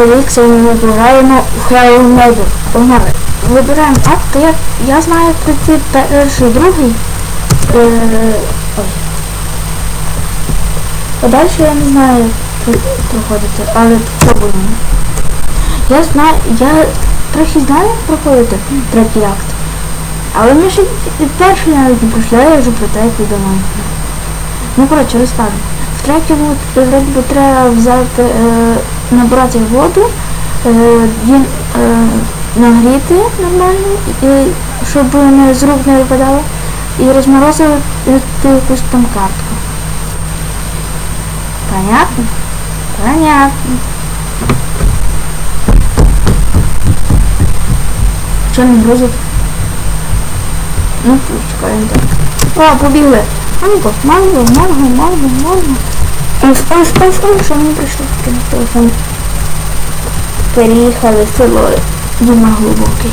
це Вікс і ми вибираємо Hell Neighbor. Погнали. Вибираємо акт, то я, я знаю як пройти перший, другий. Е, ой. Далі я не знаю як про- проходити, але пробуємо. Я знаю, я трохи знаю як проходити третій акт. Але ми ще перший навіть не пройшли, я вже про третій думаю. Ну коротше, розставлю. В третьому треба взяти, е, набрати воду, е, він е, нагріти нормально, щоб не з рук не випадало, і розморозити якусь там картку. Понятно? Понятно. Що не грузить? Ну, чекаємо так. О, побігли. Манго, манго, манго, манго, манго. Оф, оф, оф, оф, що мені прийшло на телефон. Переїхали село Діма глибокий.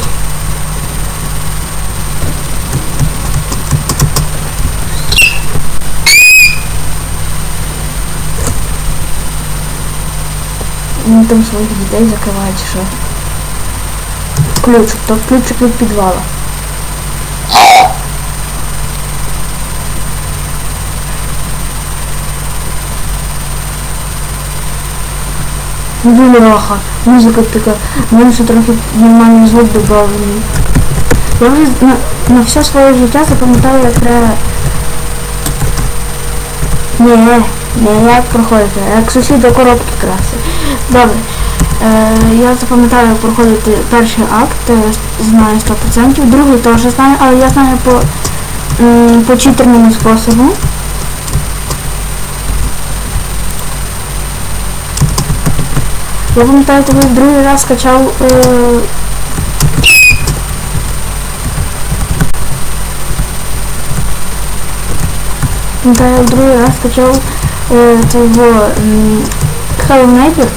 Вони там своїх дітей закривають, що. Ключик, то ключик від підвала. Бляха, музика така, мені ще трохи нормальний звук добавлений. Я вже на, на все своє життя запам'ятала, як треба. Ні, не як проходити, як сусід до коробки краси. Добре. Е, я запам'ятаю, проходити перший акт, е, знаю 100%, другий теж знаю, але я знаю по, по читерному способу. Я пам'ятаю, коли другий раз скачав е, пам'ятаю, другий раз скачав е, цього м, Hello Neighbor,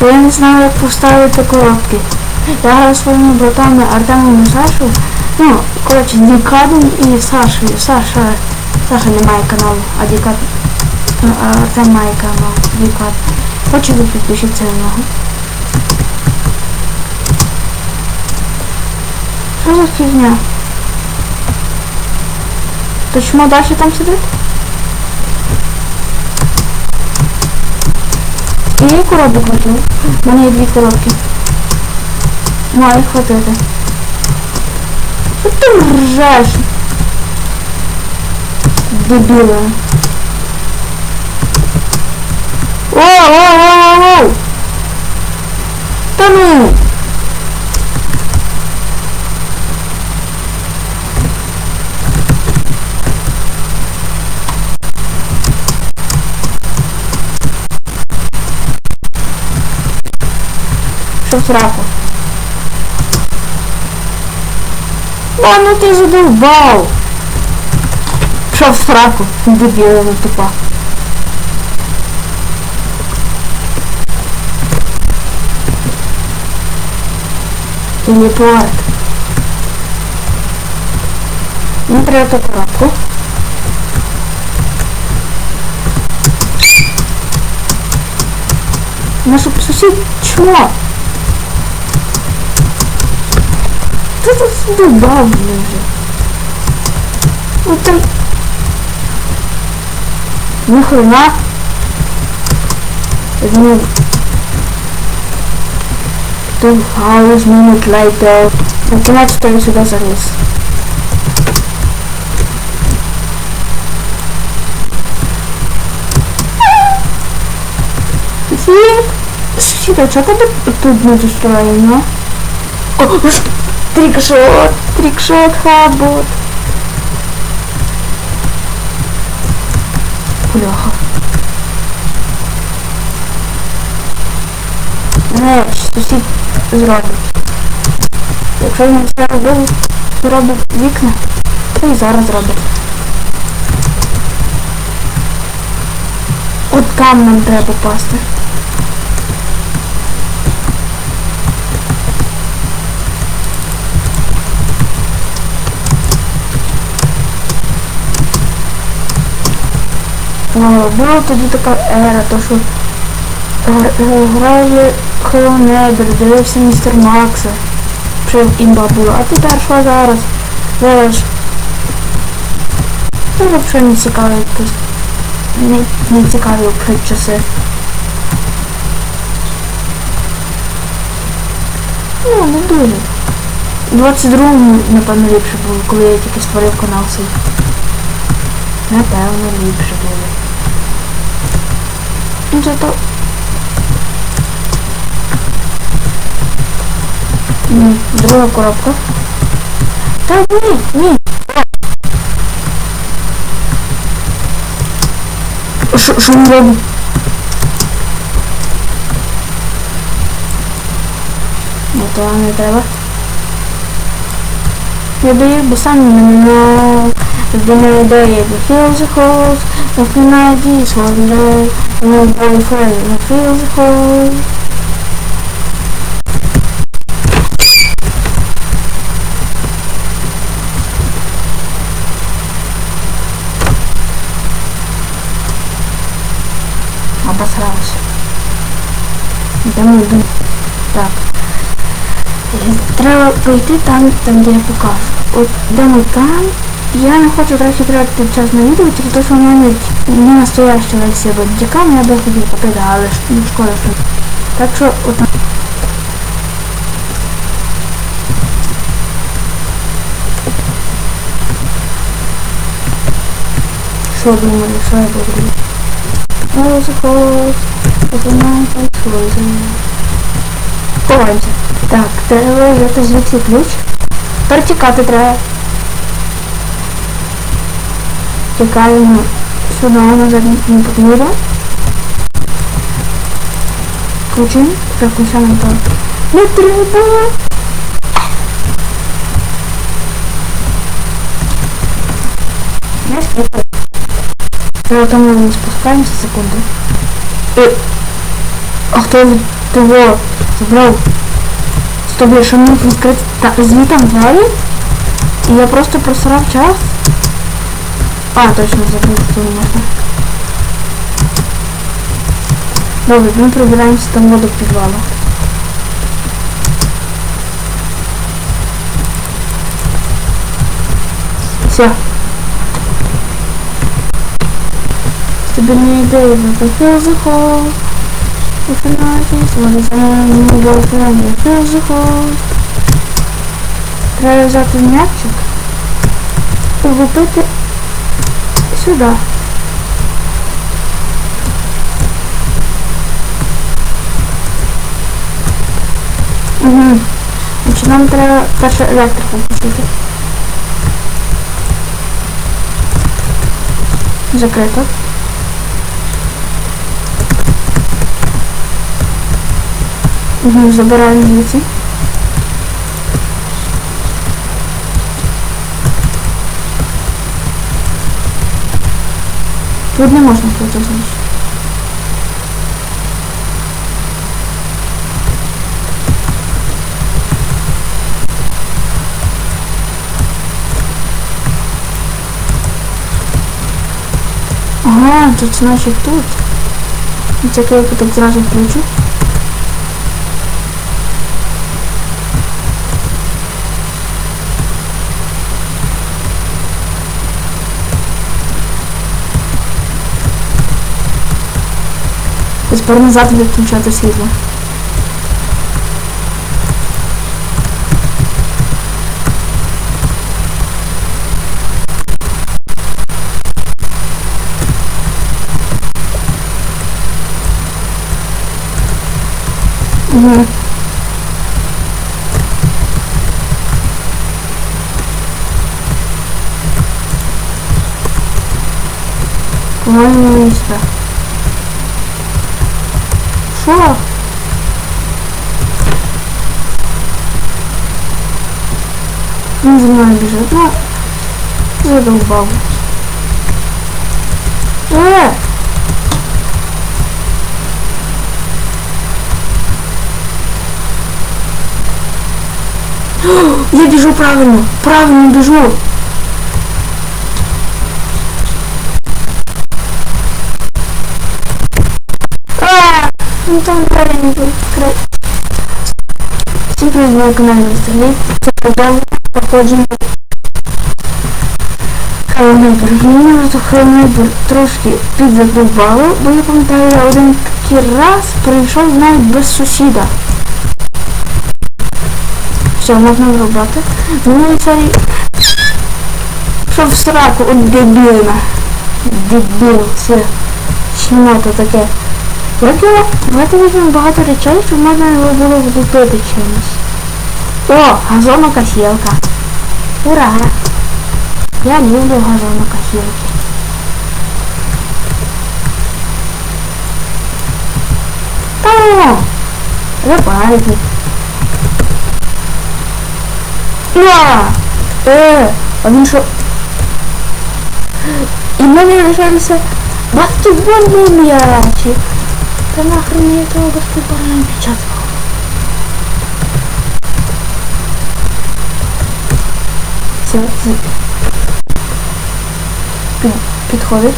я не знаю, як поставити коробки. Я грав своїми братами Артемом і Сашою. Ну, коротше, Дікадом і Сашою. Саша, Саша не має каналу, а Дікад, Артем має канал, Дікад. Хочу ви підпишіться на нього. Що за фігня? То чому далі там сидить? І коробок хватило. У мене є дві коробки. Має хватити. Що ти ржеш? Дебіла. О, о, о, о, о! Та ну! Що в сраку? Да, ну ти задовбав! Що в сраку? Дебіла ну тупа. Телепорт. Ну, треба коробку. Нашу сусід чмо? Ти тут здобав вже. Ну там... Ніхрена. Ну, Two hours, minute later. Наконец-то я сюда залез. Сусід! Сусід, а чого тебе тут не достроєно? О, уж трикшот! Трикшот, хабот! Бляха. Не, сусід зробить. Якщо він все робив, робить вікна, то і зараз робить. От там нам треба попасти. О, була тоді така ера, то що Гр- Грали Hello Neighbor, дивився містер Макса. Ще імба була. А тепер що зараз? Зараз. Ну, взагалі не цікаві якісь. Не, не цікаві взагалі часи. Ну, не дуже. У 22-му, напевно, ліпше було, коли я тільки створив канал свій. Напевно, ліпше було. Ну, зато... друга коробка. Та ні, ні. Що він робить? Ні, то не треба. Я даю, бо сам не знаю. Єдина ідея, бо feel the holes, nothing like this one day, no boyfriend, no feel the. Йдемо йдемо. Так. Е, Треба пройти там, там, де я покажу. От йдемо там. Я не хочу трохи тратити час на відео, тільки то, що в мене не настояща версія боддякам, я би хотів купити, але ну, шкода, що. Так що от там. Що думаю, що я буду? Ну, заход, опинайся, сльози. Ховаємося. Так, треба взяти звідси ключ. Перетікати треба. Тікаємо сюди, назад не потрібно. Включимо. Так, включаємо то. Не треба. Скипай. Треба там ми спускаємося секунду. А хто того забрав? Тобі що мені відкрити та, звітом двері? І я просто просрав час? А, точно, закрити тут можна. Добре, ми прибираємося там в підвалу. Все. Тобі не ідея, but If you're not this, what is my boyfriend? I feel the hole. Треба взяти м'ячик і влупити сюди. Угу. Значить, нам треба перше електрику включити. Закрито. Угу, забираємо звідси. Тут не можна пройти значить. Ага, тут значить тут. Це випадок зразу включу. Тепер назад відключати світло. Угу. По-моєму, місце. Що? Він за мною біжить. Ну, задовбав. Е! Я біжу правильно, правильно біжу. Не відкрити. Всім привіт на каналі Ліп. Це програма проходження Хеллнейбер. Мені вже Хеллнейбер трошки підзадовбало, бо я пам'ятаю, я один такий раз прийшов навіть без сусіда. Все, можна зробити. Мені цей що в сраку от дебільна. Дебіл, це чмота таке. Його? Давайте візьмемо багато речей, щоб можна його було влупити чимось. О, газонокосілка. Ура! Я люблю газонокосілки. Та! Рибальник. Ура! Е, а він що? І в мене лишалися баскетбольні м'ячі. Та нахрен я того баскетбольного м'яча зробив? Це, це. Під, підходить.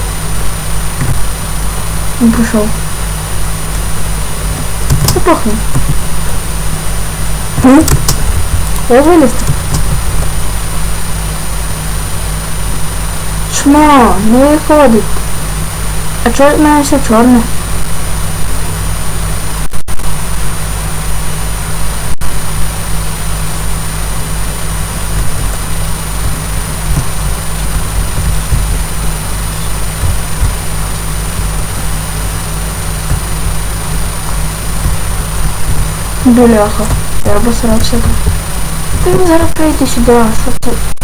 Він пішов. Запахнув. Хм? Я виліз. Чмо, не виходить. А чого в мене все чорне? Бляха, я обосрався. Ти зараз прийти сюди, що ти?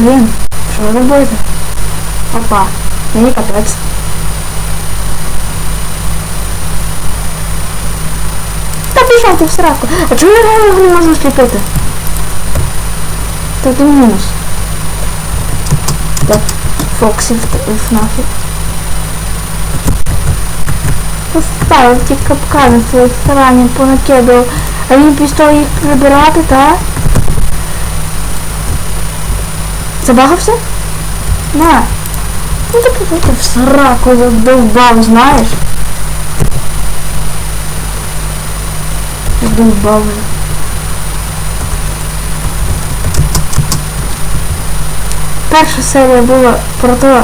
Блін, що ви робите? Опа, мені капець. Та пішов ти в сраку. А чому я його не можу сліпити? Та ти мінус. Так, Фоксі в ФНАФі. Поставив ті капкани свої стороні понакидав. А він пішов їх прибирати, так? Забагався? На. Ну ти просто в сраку задовбав, знаєш? Задовбав. вже. Перша серія була про те.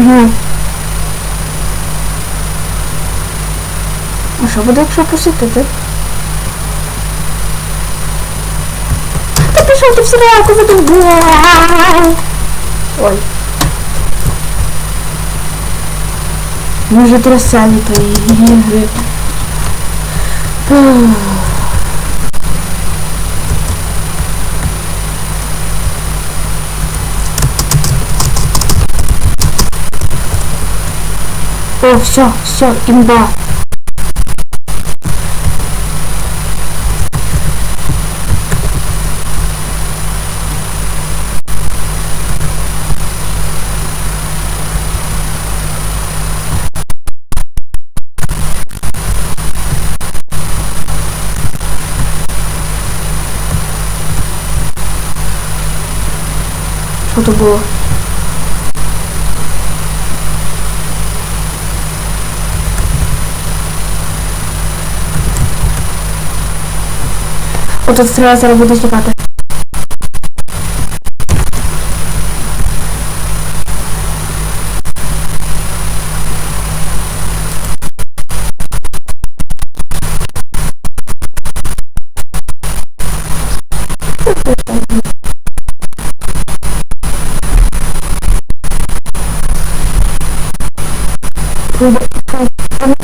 Угу. А що буде, якщо посвітити? Та пішов ти в сраку задовбав! Ой. Може трясали твої ігри. О, все, все, имба. Що то було? Отут треба зараз буде чекати.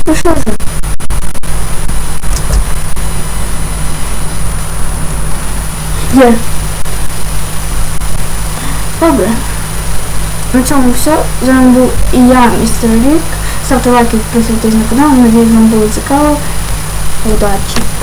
Ну що ж? Є. Добре. На цьому все. З вами був і я, містер Рік. Ставте лайки, підписуйтесь на канал. Надіюсь, вам було цікаво. Удачі.